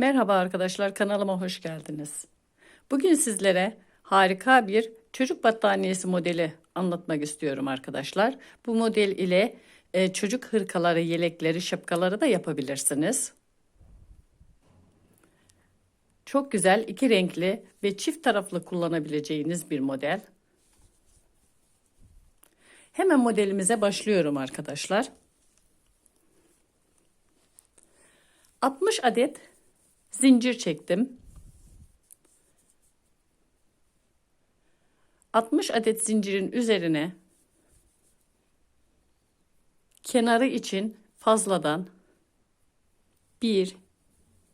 Merhaba arkadaşlar kanalıma hoş geldiniz. Bugün sizlere harika bir çocuk battaniyesi modeli anlatmak istiyorum arkadaşlar. Bu model ile e, çocuk hırkaları, yelekleri, şapkaları da yapabilirsiniz. Çok güzel iki renkli ve çift taraflı kullanabileceğiniz bir model. Hemen modelimize başlıyorum arkadaşlar. 60 adet zincir çektim. 60 adet zincirin üzerine kenarı için fazladan 1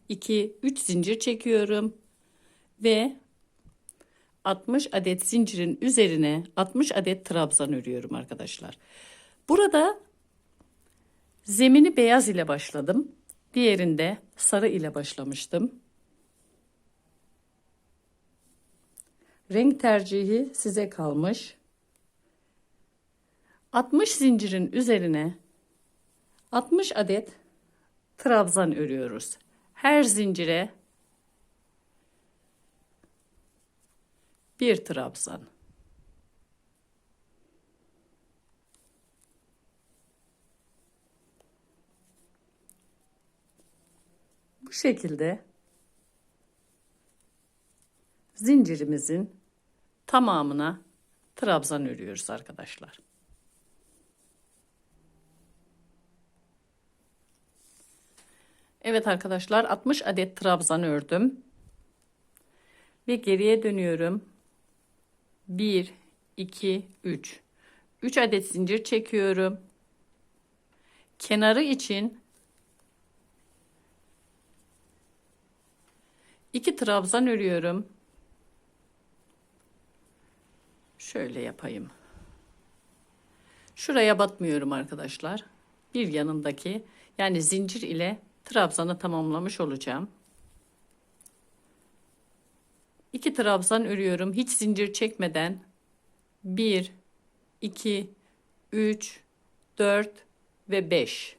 2 3 zincir çekiyorum ve 60 adet zincirin üzerine 60 adet trabzan örüyorum arkadaşlar. Burada zemini beyaz ile başladım. Diğerinde sarı ile başlamıştım. Renk tercihi size kalmış. 60 zincirin üzerine 60 adet trabzan örüyoruz. Her zincire bir trabzan. Bu şekilde zincirimizin tamamına trabzan örüyoruz arkadaşlar. Evet arkadaşlar 60 adet trabzan ördüm. Ve geriye dönüyorum. 1 2 3 3 adet zincir çekiyorum. Kenarı için 2 trabzan örüyorum. Şöyle yapayım. Şuraya batmıyorum arkadaşlar. Bir yanındaki yani zincir ile trabzanı tamamlamış olacağım. 2 trabzan örüyorum. Hiç zincir çekmeden 1 2 3 4 ve 5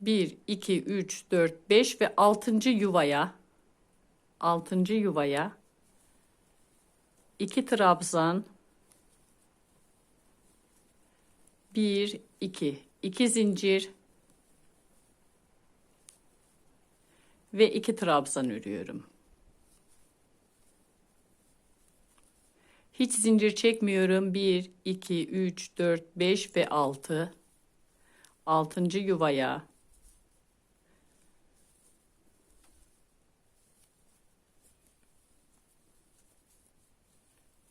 1 2 3 4 5 ve 6. yuvaya 6. yuvaya 2 trabzan 1 2 2 zincir ve 2 trabzan örüyorum. Hiç zincir çekmiyorum. 1 2 3 4 5 ve 6 6. yuvaya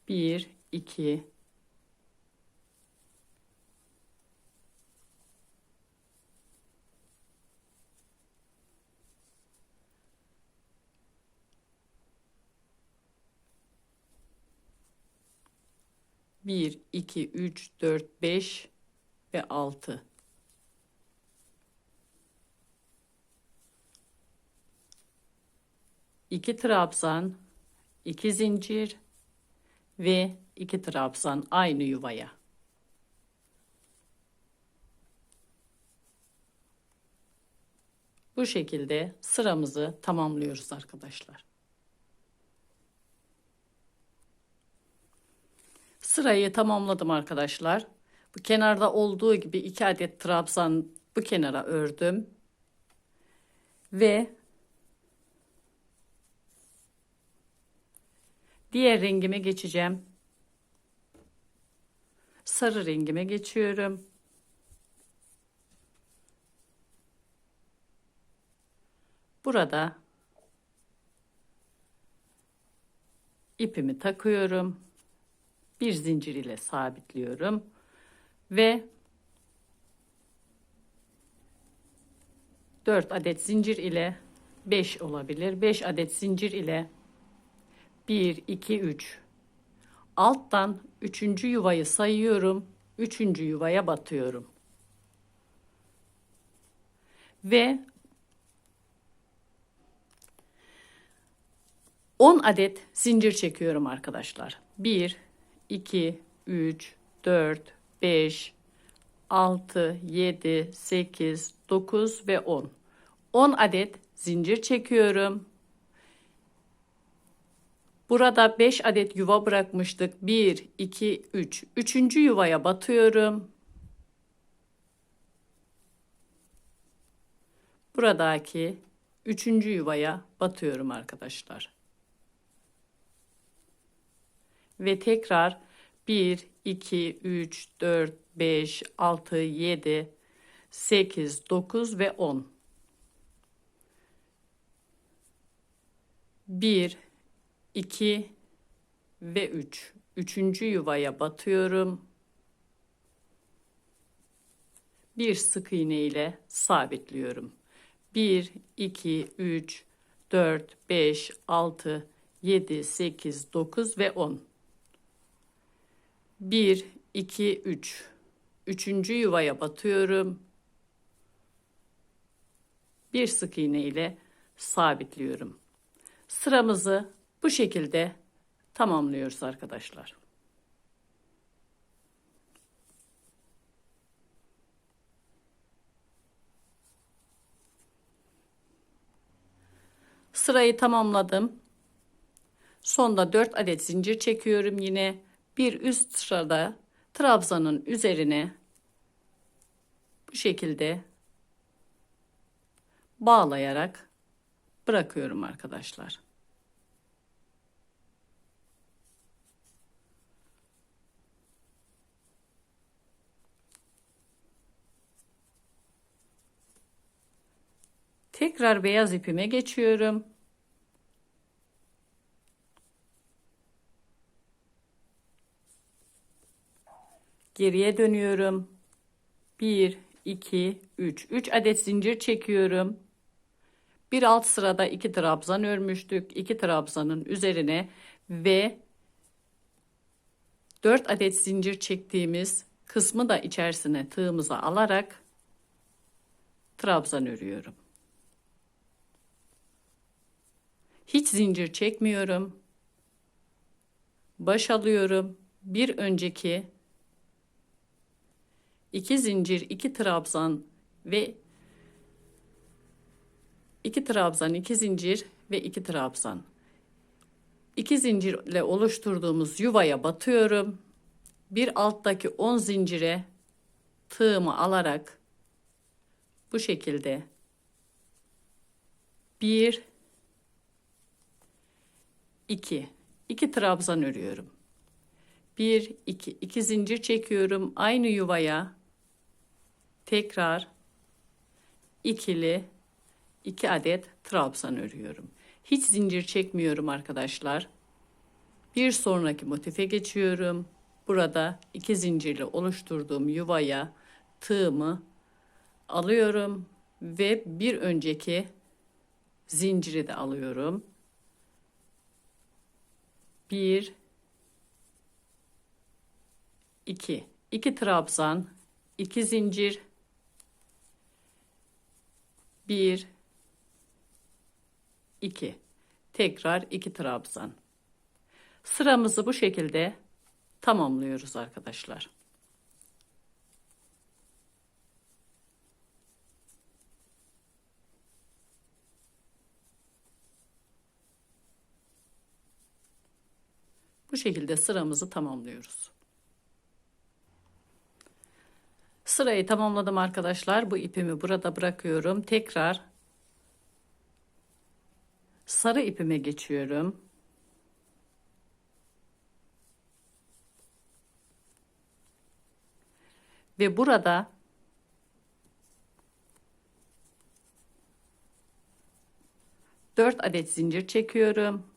bir, iki, bir, iki, üç, dört, beş ve altı. İki trabzan, iki zincir, ve iki trabzan aynı yuvaya. Bu şekilde sıramızı tamamlıyoruz arkadaşlar. Sırayı tamamladım arkadaşlar. Bu kenarda olduğu gibi iki adet trabzan bu kenara ördüm. Ve Diğer rengime geçeceğim. Sarı rengime geçiyorum. Burada ipimi takıyorum. Bir zincir ile sabitliyorum ve 4 adet zincir ile 5 olabilir. 5 adet zincir ile 1, 2, 3. Alttan üçüncü yuvayı sayıyorum. Üçüncü yuvaya batıyorum. Ve 10 adet zincir çekiyorum arkadaşlar. 1, 2, 3, 4, 5, 6, 7, 8, 9 ve 10. 10 adet zincir çekiyorum. Burada 5 adet yuva bırakmıştık. 1, 2, 3. Üçüncü yuvaya batıyorum. Buradaki üçüncü yuvaya batıyorum arkadaşlar. Ve tekrar 1, 2, 3, 4, 5, 6, 7, 8, 9 ve 10. 1, 2 ve 3. Üçüncü yuvaya batıyorum. Bir sık iğne ile sabitliyorum. 1, 2, 3, 4, 5, 6, 7, 8, 9 ve 10. 1, 2, 3. Üçüncü yuvaya batıyorum. Bir sık iğne ile sabitliyorum. Sıramızı bu şekilde tamamlıyoruz arkadaşlar. Sırayı tamamladım. Sonda 4 adet zincir çekiyorum yine. Bir üst sırada trabzanın üzerine bu şekilde bağlayarak bırakıyorum arkadaşlar. Tekrar beyaz ipime geçiyorum. Geriye dönüyorum. 1, 2, 3. 3 adet zincir çekiyorum. Bir alt sırada 2 trabzan örmüştük. 2 trabzanın üzerine ve 4 adet zincir çektiğimiz kısmı da içerisine tığımıza alarak trabzan örüyorum. Hiç zincir çekmiyorum. Baş alıyorum. Bir önceki iki zincir, iki trabzan ve iki trabzan, iki zincir ve iki trabzan. İki zincirle oluşturduğumuz yuvaya batıyorum. Bir alttaki 10 zincire tığımı alarak bu şekilde bir 2 2 trabzan örüyorum. 1 2 2 zincir çekiyorum aynı yuvaya. Tekrar ikili 2 adet trabzan örüyorum. Hiç zincir çekmiyorum arkadaşlar. Bir sonraki motife geçiyorum. Burada iki zincirle oluşturduğum yuvaya tığımı alıyorum ve bir önceki zinciri de alıyorum. 1 2 2 trabzan 2 zincir. 1 2 tekrar 2 trabzan. Sıramızı bu şekilde tamamlıyoruz arkadaşlar. Bu şekilde sıramızı tamamlıyoruz. Sırayı tamamladım arkadaşlar. Bu ipimi burada bırakıyorum. Tekrar sarı ipime geçiyorum. Ve burada dört adet zincir çekiyorum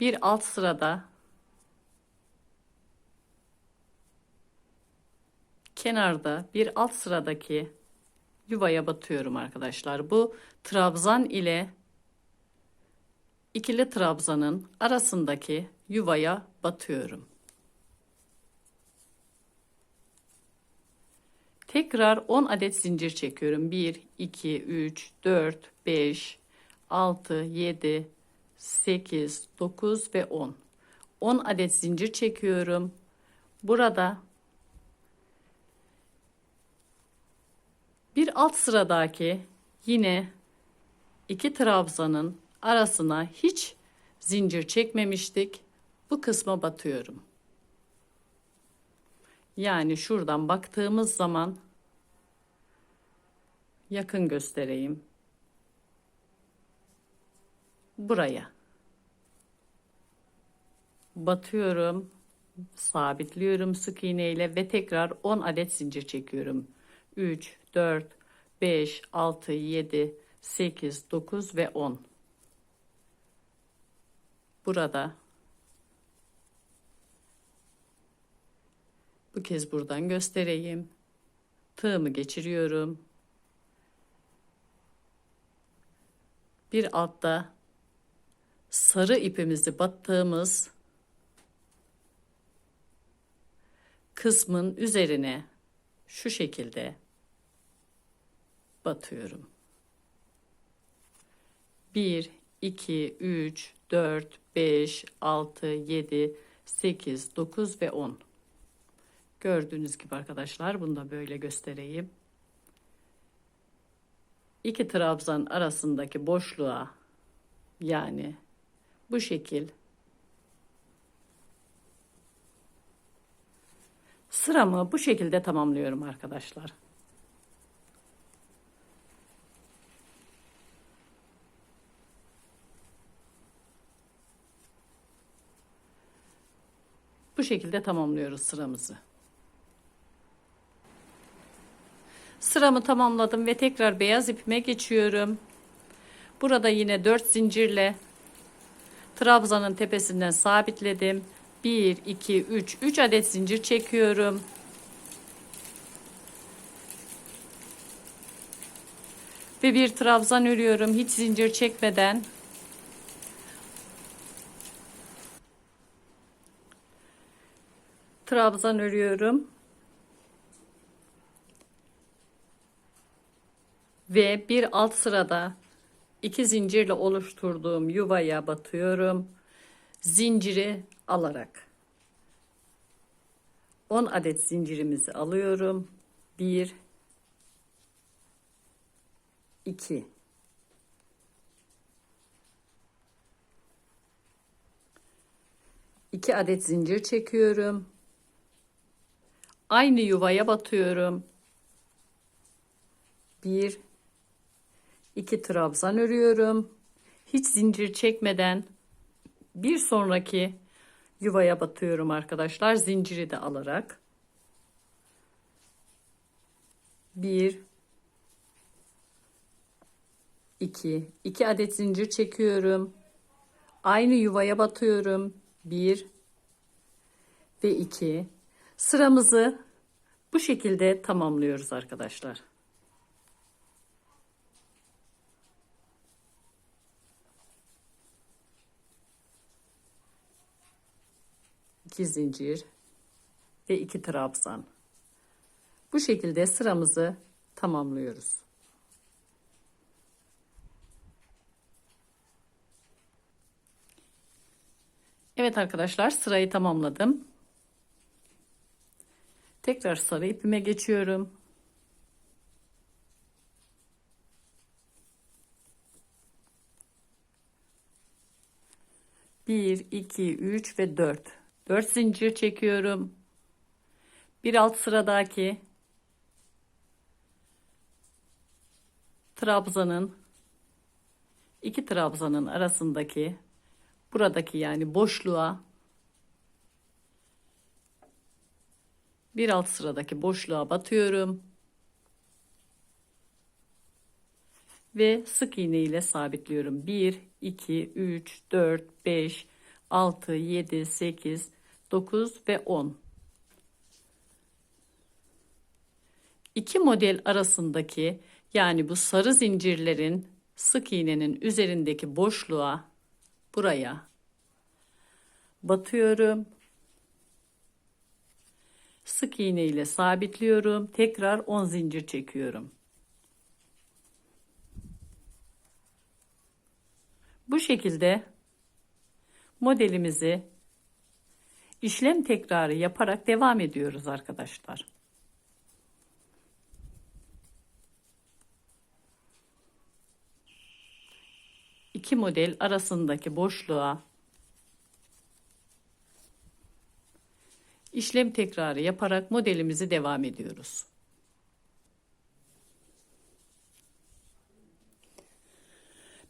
bir alt sırada kenarda bir alt sıradaki yuvaya batıyorum arkadaşlar. Bu trabzan ile ikili trabzanın arasındaki yuvaya batıyorum. Tekrar 10 adet zincir çekiyorum. 1, 2, 3, 4, 5, 6, 7, 8, 9 ve 10. 10 adet zincir çekiyorum. Burada bir alt sıradaki yine iki trabzanın arasına hiç zincir çekmemiştik. Bu kısma batıyorum. Yani şuradan baktığımız zaman yakın göstereyim. Buraya batıyorum, sabitliyorum sık iğne ile ve tekrar 10 adet zincir çekiyorum. 3, 4, 5, 6, 7, 8, 9 ve 10. Burada bu kez buradan göstereyim. Tığımı geçiriyorum. Bir altta sarı ipimizi battığımız kısmın üzerine şu şekilde batıyorum. 1, 2, 3, 4, 5, 6, 7, 8, 9 ve 10. Gördüğünüz gibi arkadaşlar bunu da böyle göstereyim. İki trabzan arasındaki boşluğa yani bu şekil sıramı bu şekilde tamamlıyorum arkadaşlar. Bu şekilde tamamlıyoruz sıramızı. Sıramı tamamladım ve tekrar beyaz ipime geçiyorum. Burada yine 4 zincirle trabzanın tepesinden sabitledim. 1 2 3 3 adet zincir çekiyorum. Ve bir trabzan örüyorum hiç zincir çekmeden. Trabzan örüyorum. Ve bir alt sırada iki zincirle oluşturduğum yuvaya batıyorum. Zinciri alarak 10 adet zincirimizi alıyorum. 1 2 2 adet zincir çekiyorum. Aynı yuvaya batıyorum. 1 2 trabzan örüyorum. Hiç zincir çekmeden bir sonraki yuvaya batıyorum arkadaşlar. Zinciri de alarak. 1 2 2 adet zincir çekiyorum. Aynı yuvaya batıyorum. 1 ve 2 sıramızı bu şekilde tamamlıyoruz arkadaşlar. 2 zincir ve 2 trabzan. Bu şekilde sıramızı tamamlıyoruz. Evet arkadaşlar sırayı tamamladım. Tekrar sarı ipime geçiyorum. Bir, iki, üç ve dört. 4 zincir çekiyorum. Bir alt sıradaki trabzanın iki trabzanın arasındaki buradaki yani boşluğa bir alt sıradaki boşluğa batıyorum. Ve sık iğne ile sabitliyorum. 1, 2, 3, 4, 5, 6, 7, 8, 9 ve 10. İki model arasındaki yani bu sarı zincirlerin sık iğnenin üzerindeki boşluğa buraya batıyorum. Sık iğne ile sabitliyorum. Tekrar 10 zincir çekiyorum. Bu şekilde modelimizi işlem tekrarı yaparak devam ediyoruz arkadaşlar. İki model arasındaki boşluğa işlem tekrarı yaparak modelimizi devam ediyoruz.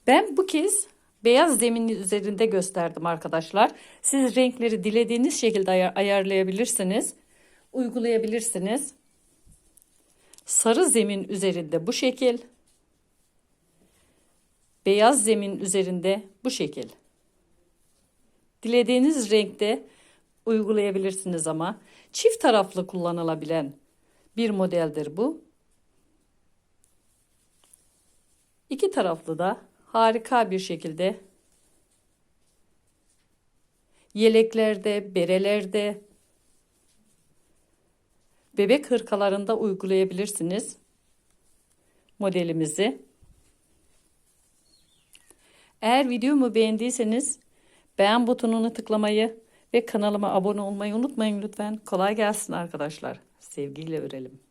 Ben bu kez beyaz zemin üzerinde gösterdim arkadaşlar. Siz renkleri dilediğiniz şekilde ayar- ayarlayabilirsiniz. Uygulayabilirsiniz. Sarı zemin üzerinde bu şekil. Beyaz zemin üzerinde bu şekil. Dilediğiniz renkte uygulayabilirsiniz ama çift taraflı kullanılabilen bir modeldir bu. İki taraflı da harika bir şekilde yeleklerde, berelerde, bebek hırkalarında uygulayabilirsiniz modelimizi. Eğer videomu beğendiyseniz beğen butonunu tıklamayı ve kanalıma abone olmayı unutmayın lütfen. Kolay gelsin arkadaşlar. Sevgiyle örelim.